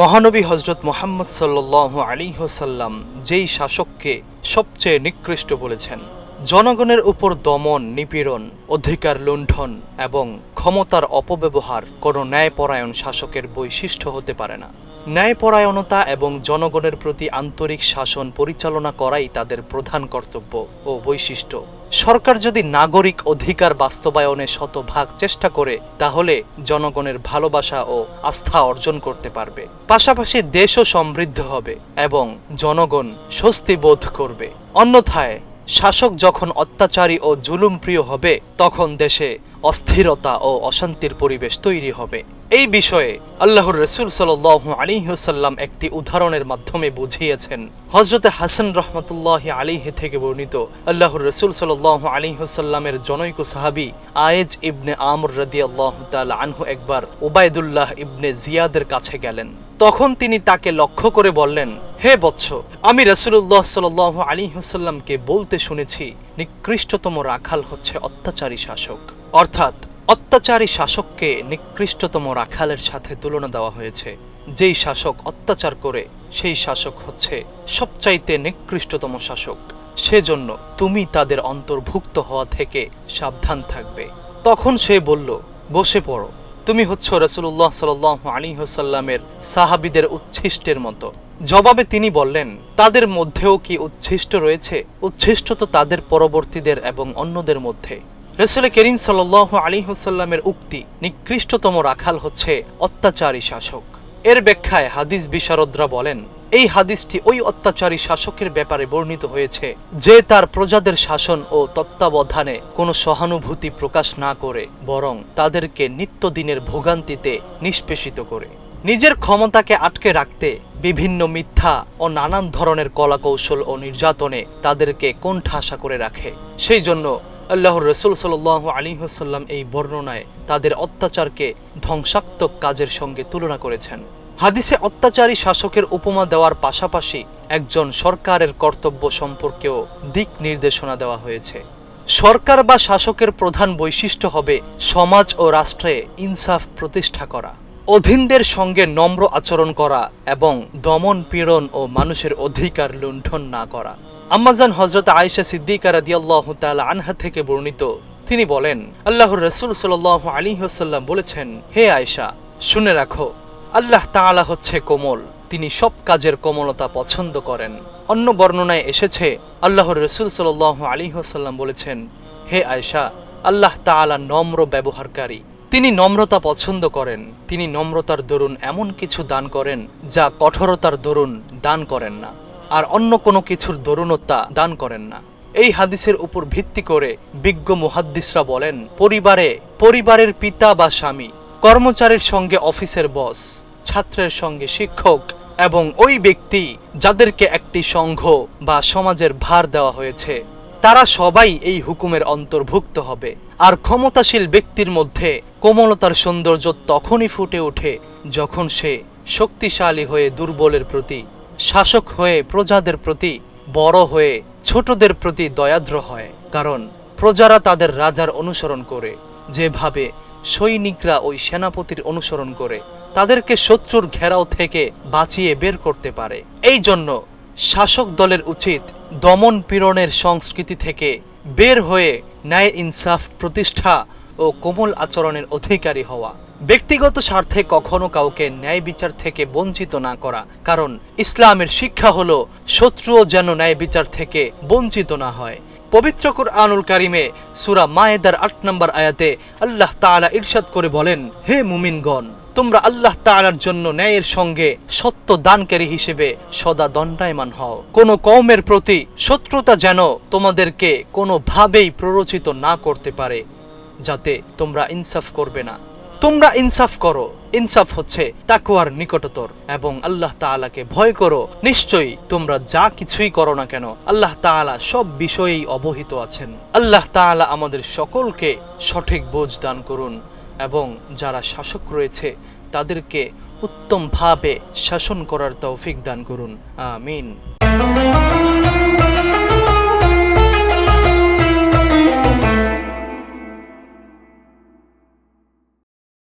মহানবী হজরত মোহাম্মদ সাল্লু আলী হোসাল্লাম যেই শাসককে সবচেয়ে নিকৃষ্ট বলেছেন, জনগণের উপর দমন, নিপীড়ন, অধিকার লুণ্ঠন এবং ক্ষমতার অপব্যবহার কোনো ন্যায়পরায়ণ শাসকের বৈশিষ্ট্য হতে পারে না। ন্যায়পরায়ণতা এবং জনগণের প্রতি আন্তরিক শাসন পরিচালনা করাই তাদের প্রধান কর্তব্য ও বৈশিষ্ট্য। সরকার যদি নাগরিক অধিকার বাস্তবায়নে শতভাগ চেষ্টা করে, তাহলে জনগণের ভালোবাসা ও আস্থা অর্জন করতে পারবে। পাশাপাশি দেশও সমৃদ্ধ হবে এবং জনগণ স্বস্তি বোধ করবে। অন্যথায় শাসক যখন অত্যাচারী ও জুলুমপ্রিয় হবে, তখন দেশে অস্থিরতা ও অশান্তির পরিবেশ তৈরি হবে। এই বিষয়ে আল্লাহর রসুল সাল আলিহসাল্লাম একটি উদাহরণের মাধ্যমে বুঝিয়েছেন। হজরতে হাসান রহমতুল্লাহ আলিহে থেকে বর্ণিত আল্লাহর রসুল সাল আলিহসাল্লামের জনৈক সাহাবি আয়েজ ইবনে আমর রদি আল্লাহ আনহু একবার ওবায়দুল্লাহ ইবনে জিয়াদের কাছে গেলেন। তখন তিনি তাকে লক্ষ্য করে বললেন, হে বৎস, আমি রসুল্লাহ সাল আলী হুসাল্লামকে বলতে শুনেছি, নিকৃষ্টতম রাখাল হচ্ছে অত্যাচারী শাসক। অর্থাৎ, অত্যাচারী শাসককে নিকৃষ্টতম রাখালের সাথে তুলনা দেওয়া হয়েছে। যেই শাসক অত্যাচার করে, সেই শাসক হচ্ছে সবচাইতে নিকৃষ্টতম শাসক। সেজন্য তুমি তাদের অন্তর্ভুক্ত হওয়া থেকে সাবধান থাকবে। তখন সে বলল, বসে পড়ো। তুমি হচ্ছ রসুল্লাহ সাল আলী হোসাল্লামের সাহাবিদের উচ্ছিষ্টের মতো। জবাবে তিনি বললেন, তাদের মধ্যেও কি উচ্ছিষ্ট রয়েছে? উচ্ছিষ্ট তো তাদের পরবর্তীদের এবং অন্যদের মধ্যে। রসুল করিম সাল আলী হোসাল্লামের উক্তি নিকৃষ্টতম রাখাল হচ্ছে অত্যাচারী শাসক। এর ব্যাখ্যায় হাদিস বিশারদরা বলেন, এই হাদিসটি ওই অত্যাচারী শাসকের ব্যাপারে বর্ণিত হয়েছে, যে তার প্রজাদের শাসন ও তত্ত্বাবধানে কোনো সহানুভূতি প্রকাশ না করে, বরং তাদেরকে নিত্যদিনের ভোগান্তিতে নিষ্পেষিত করে। নিজের ক্ষমতাকে আটকে রাখতে বিভিন্ন মিথ্যা ও নানান ধরনের কলাকৌশল ও নির্যাতনে তাদেরকে কোণঠাসা করে রাখে। সেই জন্য আল্লাহর রসুল সাল আলী হাসাল্লাম এই বর্ণনায় তাদের অত্যাচারকে ধ্বংসাত্মক কাজের সঙ্গে তুলনা করেছেন। হাদিসে অত্যাচারী শাসকের উপমা দেওয়ার পাশাপাশি একজন সরকারের কর্তব্য সম্পর্কেও দিক নির্দেশনা দেওয়া হয়েছে। সরকার বা শাসকের প্রধান বৈশিষ্ট্য হবে সমাজ ও রাষ্ট্রে ইনসাফ প্রতিষ্ঠা করা, অধীনদের সঙ্গে নম্র আচরণ করা এবং দমন পীড়ন ও মানুষের অধিকার লুণ্ঠন না করা। আম্মাজান হজরত আয়েশা সিদ্দিকা রাদিয়াল্লাহ তাআলা আনহা থেকে বর্ণিত। তিনি বলেন, আল্লাহর রসুল সাল আলী হাসাল্লাম বলেছেন, হে আয়েশা, শুনে রাখো, আল্লাহ তাআলা হচ্ছে কোমল, তিনি সব কাজের কোমলতা পছন্দ করেন। অন্য বর্ণনায় এসেছে, আল্লাহর রসুল সাল আলী হাসাল্লাম বলেছেন, হে আয়েশা, আল্লাহ তাআলা নম্র ব্যবহারকারী, তিনি নম্রতা পছন্দ করেন, তিনি নম্রতার দরুন এমন কিছু দান করেন, যা কঠোরতার দরুন দান করেন না। আর অন্য কোনো কিছুর দরুণতা দান করেন না। এই হাদিসের উপর ভিত্তি করে বিজ্ঞ মুহাদ্দিসরা বলেন, পরিবারে, পরিবারের পিতা বা স্বামী, কর্মচারীর সঙ্গে অফিসের বস, ছাত্রের সঙ্গে শিক্ষক এবং ওই ব্যক্তি যাদেরকে একটি সংঘ বা সমাজের ভার দেওয়া হয়েছে, তারা সবাই এই হুকুমের অন্তর্ভুক্ত হবে। আর ক্ষমতাশীল ব্যক্তির মধ্যে কোমলতার সৌন্দর্য তখনই ফুটে ওঠে যখন সে শক্তিশালী হয়ে দুর্বলের প্রতি শাসক হয়ে প্রজাদের প্রতি, বড় হয়ে ছোটদের প্রতি দয়াদ্র হয়। কারণ প্রজারা তাদের রাজার অনুসরণ করে। যেভাবে সৈনিকরা ওই সেনাপতির অনুসরণ করে, তাদেরকে শত্রুর ঘেরাও থেকে বাঁচিয়ে বের করতে পারে। এই জন্য শাসক দলের উচিত দমন পীড়নের সংস্কৃতি থেকে বের হয়ে ন্যায় ইনসাফ প্রতিষ্ঠা ও কোমল আচরণের অধিকারী হওয়া। ব্যক্তিগত স্বার্থে কখনো কাউকে ন্যায় বিচার থেকে বঞ্চিত না করা, কারণ ইসলামের শিক্ষা হলো, শত্রুও যেন ন্যায় বিচার থেকে বঞ্চিত না হয়। পবিত্র কুরআনুল কারিমে সুরা মায়েদার আট নম্বর আয়াতে আল্লাহ তাআলা ইরশাদ করে বলেন, হে মুমিনগণ, তোমরা আল্লাহ তাআলার জন্য ন্যায়ের সঙ্গে সত্য দানকারী হিসেবে সদা দণ্ডায়মান হও। কোন কওমের প্রতি শত্রুতা যেন তোমাদেরকে কোনোভাবেই প্ররোচিত না করতে পারে, যাতে তোমরা ইনসাফ করবে না। তোমরা ইনসাফ করো। ইনসাফ হচ্ছে তাকুয়ার নিকটতর এবং আল্লাহ তাআলাকে ভয় করো। নিশ্চয়ই তোমরা যা কিছুই করো না কেন, আল্লাহ তাআলা সব বিষয়েই অবহিত আছেন। আল্লাহ তাআলা আমাদের সকলকে সঠিক বোঝ দান করুন এবং যারা শাসক রয়েছে, তাদেরকে উত্তমভাবে শাসন করার তৌফিক দান করুন। আমিন।